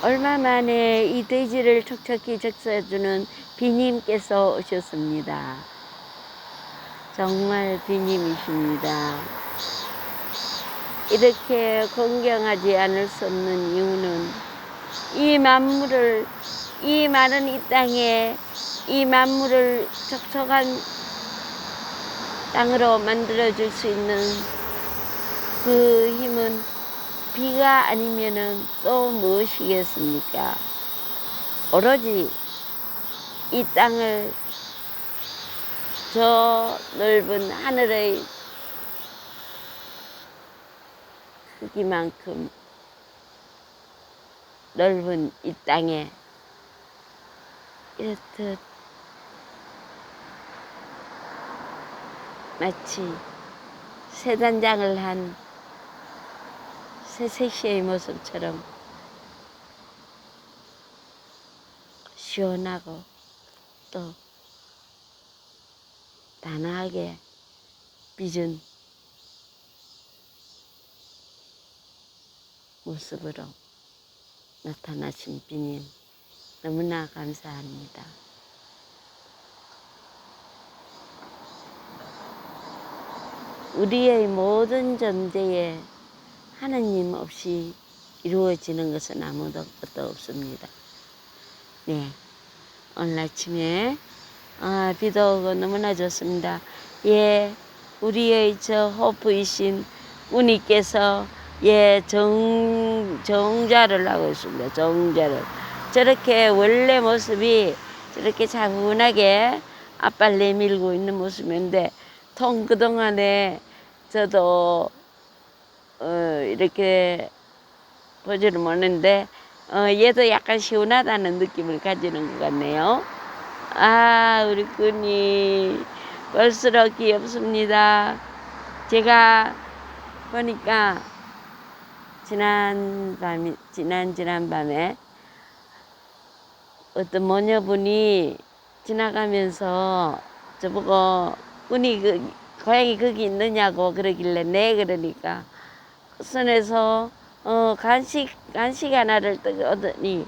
얼마 만에 이 돼지를 촉촉히 적셔주는 비님께서 오셨습니다. 정말 비님이십니다. 이렇게 공경하지 않을 수 없는 이유는 이 만물을 이 많은 이 땅에 이 만물을 촉촉한 땅으로 만들어 줄 수 있는 그 힘은 비가 아니면은 또 무엇이겠습니까? 오로지 이 땅을 저 넓은 하늘의 크기만큼 넓은 이 땅에 이렇듯 마치 새단장을 한 새색시의 모습처럼 시원하고 또 단아하게 빚은 모습으로 나타나신 비님 너무나 감사합니다. 우리의 모든 존재에 하느님 없이 이루어지는 것은 아무것도 없습니다. 네. 오늘 아침에 아, 비도 오고 너무나 좋습니다. 예, 우리의 저 호프이신 우니께서 예, 정, 정자를 하고 있습니다. 정자를. 저렇게 원래 모습이 저렇게 차분하게 앞발 내밀고 있는 모습인데 통 그동안에 저도 어, 이렇게 보지를 못했는데 어, 얘도 약간 시원하다는 느낌을 가지는 것 같네요. 아, 우리 꾼이 볼수록 귀엽습니다. 제가 보니까 지난 밤이 지난 지난 밤에 어떤 모녀분이 지나가면서 저보고 꾼이 그 고양이 거기 있느냐고 그러길래 네 그러니까 손에서 어 간식 간식 하나를 뜨거더니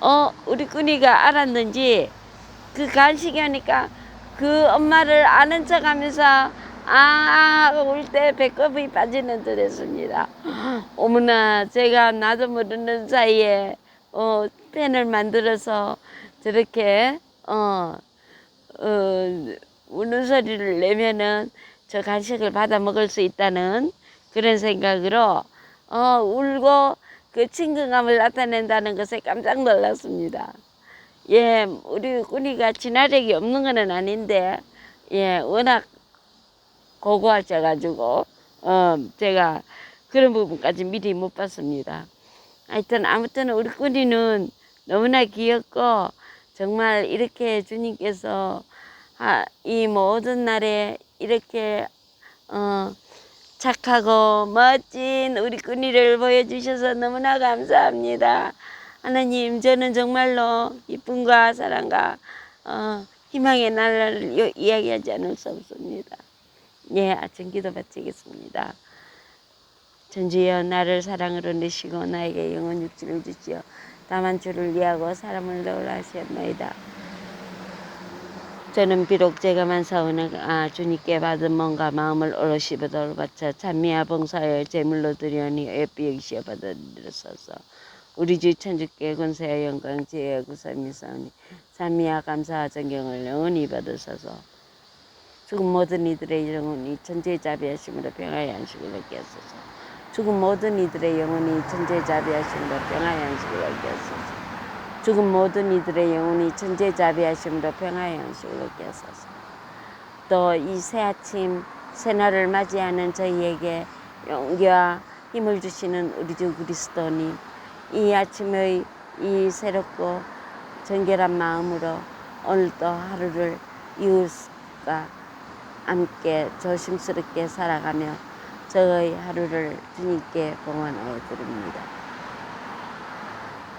어 우리 꾼이가 알았는지 그 간식이 하니까 그 엄마를 아는 척 하면서 아, 울때 배꼽이 빠지는 듯 했습니다. 어머나, 제가 나도 모르는 사이에, 어, 펜을 만들어서 저렇게, 어, 어, 우는 소리를 내면은 저 간식을 받아 먹을 수 있다는 그런 생각으로, 어, 울고 그 친근감을 나타낸다는 것에 깜짝 놀랐습니다. 예, 우리 꾸니가 진화력이 없는 건 아닌데, 예, 워낙 고고하셔가지고, 어, 제가 그런 부분까지 미리 못 봤습니다. 하여튼, 아무튼 우리 꾸니는 너무나 귀엽고, 정말 이렇게 주님께서 아, 이 모든 날에 이렇게, 어, 착하고 멋진 우리 꾸니를 보여주셔서 너무나 감사합니다. 하나님, 저는 정말로 기쁨과 사랑과 어, 희망의 요- 이야기하지 않을 수 없습니다. 예, 아침 기도 바치겠습니다. 전주여 나를 사랑으로 내시고 나에게 영원 육지를 주시어 다만 주를 위하고 사람을 넣으라 하셨나이다. 저는 비록 제가 만 사오는 아, 주님께 받은 뭔가 마음을 오롯이 받아 바쳐 찬미와 봉사여 제물로 드리오니 예삐 여기시어 받아들였소서. 우리 주 천주께 권세와 영광 지혜와 구삼이 사오니 찬미와 감사와 존경을 영원히 받으소서. 죽은 모든 이들의 영혼이 천지의 자비하심으로 평화의 안식을 얻게 하소서. 죽은 모든 이들의 영혼이 천지의 자비하심으로 평화의 안식을 얻게 하소서. 죽은 모든 이들의 영혼이 천지의 자비하심으로 평화의 안식을 얻게 하소서. 또 이 새 아침 새날을 맞이하는 저희에게 용기와 힘을 주시는 우리 주 그리스도님 이 아침의 이 새롭고 정결한 마음으로 오늘도 하루를 이웃과 함께 조심스럽게 살아가며 저의 하루를 주님께 봉헌하여 드립니다.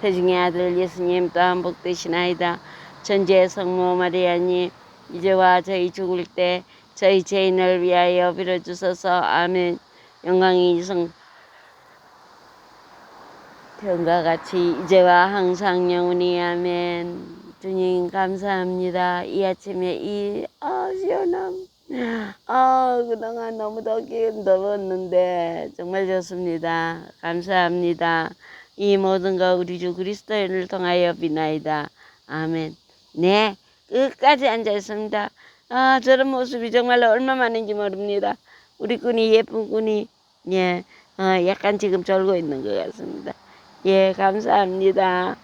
태중의 아들 예수님 또한 복되시나이다. 천지의 성모 마리아님 이제와 저희 죽을 때 저희 죄인을 위하여 빌어주소서. 아멘. 영광이 성 태음과 같이 이제와 항상 영원히. 아멘. 주님 감사합니다. 이 아침에 이아 시원함. 아 그동안 너무 덥긴 더웠는데 정말 좋습니다. 감사합니다 이 모든 거 우리 주 그리스도인을 통하여 비나이다. 아멘. 네 끝까지 앉아 있습니다. 아 저런 모습이 정말로 얼마만인지 모릅니다. 우리 꾼이 예쁜 꾼이 예 어, 약간 지금 졸고 있는 것 같습니다. 예 감사합니다